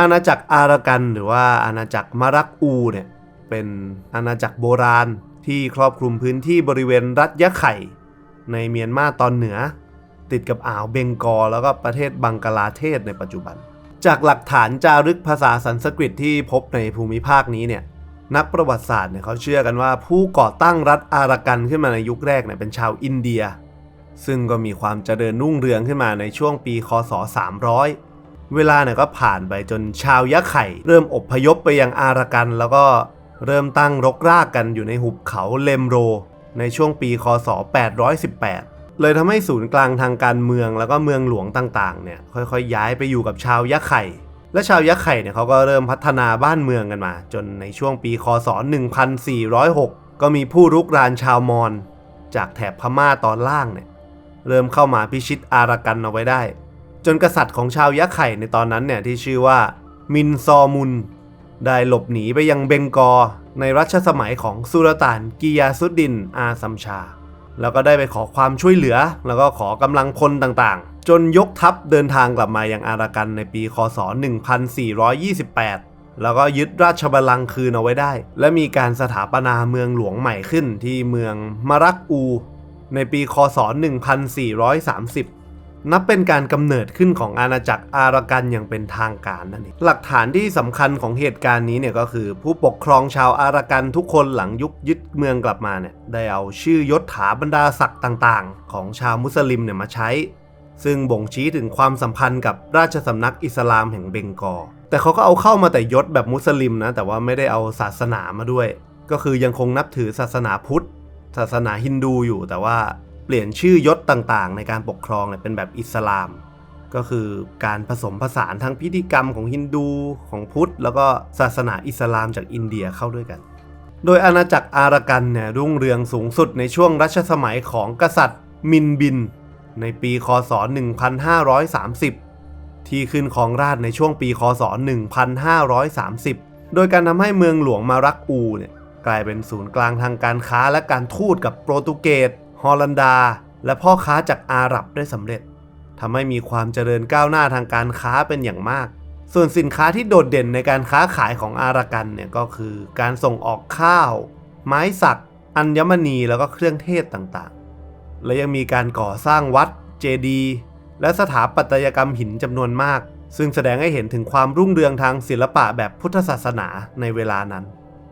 อาณาจักรอารากันหรือว่าอาณาจักรมารักอูเนี่ยเป็นอาณาจักรโบราณที่ครอบคลุมพื้นที่บริเวณรัฐยะไข่ ในเมียนมาตอนเหนือ ติดกับอ่าวเบงกอลแล้วก็ประเทศบังกลาเทศในปัจจุบัน จากหลักฐานจารึกภาษาสันสกฤตที่พบในภูมิภาคนี้เนี่ยนักประวัติศาสตร์เนี่ยเขาเชื่อกันว่าผู้ก่อตั้งรัฐอารากันขึ้นมาในยุคแรกเนี่ยเป็นชาวอินเดีย ซึ่งก็มีความเจริญรุ่งเรืองขึ้นมาในช่วงปีคศ 300 เวลาเนี่ยก็ผ่านไปจนชาวยะไข่ เริ่มอพยพไปยังอารากัน แล้วก็เริ่มตั้งรกรากกันอยู่ในหุบเขาเลมโร ในช่วงปีคศ 818 เลยทำให้ศูนย์กลางทางการเมืองแล้วก็เมืองหลวงต่างๆเนี่ยค่อยๆ ย้ายไปอยู่กับชาวยะไข่ และชาวยะไข่เนี่ยเขาก็เริ่มพัฒนาบ้านเมืองกันมา จนในช่วงปีคศ 1406 ก็มีผู้รุกรานชาวมอญจากแถบพม่าตอนล่างเนี่ยเริ่มเข้ามาพิชิตอารากันเอาไว้ได้ จนกษัตริย์ของชาวยะไข่ในตอนนั้นเนี่ยที่ชื่อว่ามินซอมุน ได้หลบหนีไปยังเบงกอในรัชสมัยของสุลต่านกิยาสุดดินอาซัมชา แล้วก็ได้ไปขอความช่วยเหลือ แล้วก็ขอกำลังพลต่างๆ จนยกทัพเดินทางกลับมายังอารากันในปีคศ 1428 แล้วก็ยึดราชบัลลังก์คืนเอาไว้ได้ และมีการสถาปนาเมืองหลวงใหม่ขึ้นที่เมืองมารักอู ในปีคศ 1430 นับเป็นการกำเนิดขึ้นของอาณาจักรอารากันอย่างเป็นทางการนั่นเองหลักฐานที่สำคัญของเหตุการณ์นี้เนี่ยก็คือ ผู้ปกครองชาวอารากันทุกคนหลังยุคยึดเมืองกลับมาเนี่ยได้เอาชื่อยศถาบรรดาศักดิ์ต่างๆ ของชาวมุสลิมเนี่ยมาใช้ ซึ่งบ่งชี้ถึงความสัมพันธ์กับราชสำนักอิสลามแห่งเบงกอลแต่เขาก็เอาเข้ามาแต่ยศแบบมุสลิมนะแต่ว่าไม่ได้เอาศาสนามาด้วย ก็คือยังคงนับถือศาสนาพุทธ ศาสนาฮินดูอยู่แต่ว่า ปลี่ยนชื่อยศต่างๆ ในการปกครองเนี่ยเป็นแบบอิสลาม ก็คือการผสมผสานทั้งพิธีกรรมของฮินดูของพุทธ แล้วก็ศาสนาอิสลามจากอินเดียเข้าด้วยกัน โดยอาณาจักรอารากันเนี่ยรุ่งเรืองสูงสุดในช่วงรัชสมัยของกษัตริย์มินบิน ในปีคศ 1530 ที่ขึ้นครองราชในช่วงปีคศ 1530 โดยการทำให้เมืองหลวงมารักอูเนี่ยกลายเป็นศูนย์กลางทางการค้าและการทูตกับโปรตุเกส ฮอลันดา และพ่อค้าจากอาหรับได้สำเร็จทำให้มีความเจริญก้าวหน้าทางการค้าเป็นอย่างมาก ส่วนสินค้าที่โดดเด่นในการค้าขายของอารากันเนี่ยก็คือ การส่งออกข้าว ไม้สัก อัญมณีแล้วก็เครื่องเทศต่างๆ และยังมีการก่อสร้างวัด เจดีย์และสถาปัตยกรรมหินจำนวนมาก ซึ่งแสดงให้เห็นถึงความรุ่งเรืองทางศิลปะแบบพุทธศาสนาในเวลานั้น